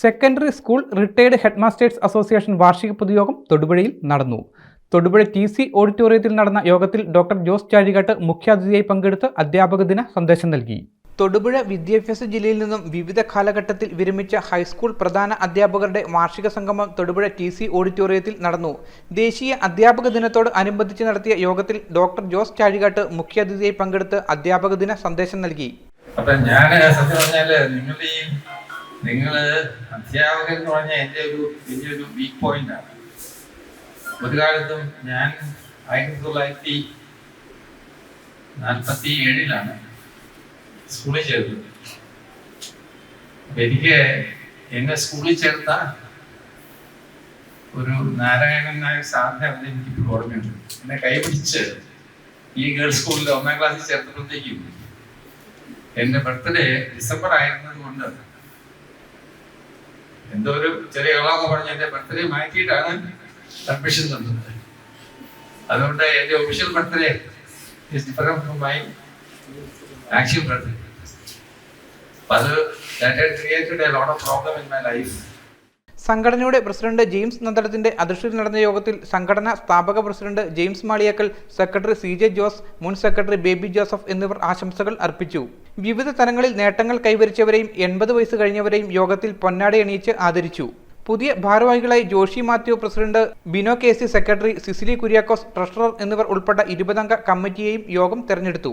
Secondary school retired headmasters association വാർഷിക പൊതുയോഗം തൊടുപുഴയിൽ നടന്നു. തൊടുപുഴ ടി സി ഓഡിറ്റോറിയത്തിൽ നടന്ന യോഗത്തിൽ ഡോക്ടർ ജോസ് ചാഴികാട്ട് മുഖ്യാതിഥിയായി പങ്കെടുത്ത് അധ്യാപക ദിന സന്ദേശം നൽകി. തൊടുപുഴ വിദ്യാഭ്യാസ ജില്ലയിൽ നിന്നും വിവിധ കാലഘട്ടത്തിൽ വിരമിച്ച ഹൈസ്കൂൾ പ്രധാന അധ്യാപകരുടെ വാർഷിക സംഗമം തൊടുപുഴ ടി സി ഓഡിറ്റോറിയത്തിൽ നടന്നു. ദേശീയ അധ്യാപക ദിനത്തോട് അനുബന്ധിച്ച് നടത്തിയ യോഗത്തിൽ ഡോക്ടർ ജോസ് ചാഴികാട്ട് മുഖ്യാതിഥിയായി പങ്കെടുത്ത് അധ്യാപക ദിന സന്ദേശം നൽകി. അപ്പൊ ഞാൻ സത്യം പറഞ്ഞാൽ നിങ്ങളുടെ ഈ നിങ്ങൾ അധ്യാപകൻ എന്ന് പറഞ്ഞാൽ എന്റെ ഒരു വലിയൊരു വീക്ക് പോയിന്റ് ആണ്. ഒരു കാലത്തും ഞാൻ ആയിരത്തി തൊള്ളായിരത്തി നാൽപ്പത്തി ഏഴിലാണ് സ്കൂളിൽ ചേർത്തത് അപ്പൊ എനിക്ക് എന്നെ സ്കൂളിൽ ചേർത്ത ഒരു നാരായണൻ നായർ സാറിന്റെ അവരെ എനിക്ക് ഓർമ്മയുണ്ട്. എന്നെ കൈപിടിച്ച് ഈ ഗേൾസ് സ്കൂളിൽ ഒന്നാം ക്ലാസ്സിൽ ചേർത്തപ്പോഴത്തേക്കും എന്റെ ബർത്ത്ഡേ ഡിസംബർ ആയിരുന്നത് കൊണ്ട് എന്തോ ഒരു ചെറിയ ഇളവൊക്കെ പറഞ്ഞ് എന്റെ ബർത്ത്ഡേ മാറ്റിയിട്ടാണ് അഡ്മിഷൻ തന്നത്. അതുകൊണ്ട് എന്റെ official birthday a lot of problem in my life സംഘടനയുടെ പ്രസിഡന്റ് ജെയിംസ് നന്ദടത്തിന്റെ അധ്യക്ഷതയിൽ നടന്ന യോഗത്തിൽ സംഘടന സ്ഥാപക president James Maliyakkal secretary C J Jose മുൻ സെക്രട്ടറി ബേബി ജോസഫ് എന്നിവർ ആശംസകൾ അർപ്പിച്ചു. വിവിധ തലങ്ങളിൽ നേട്ടങ്ങൾ കൈവരിച്ചവരെയും എൺപത് വയസ്സ് കഴിഞ്ഞവരെയും യോഗത്തിൽ പൊന്നാടി അണിയിച്ച് ആദരിച്ചു. പുതിയ ഭാരവാഹികളായി Joshi Mathew president Bino K C secretary Cecily Kuriakose treasurer എന്നിവർ ഉൾപ്പെട്ട ഇരുപതംഗ കമ്മിറ്റിയെയും യോഗം തെരഞ്ഞെടുത്തു.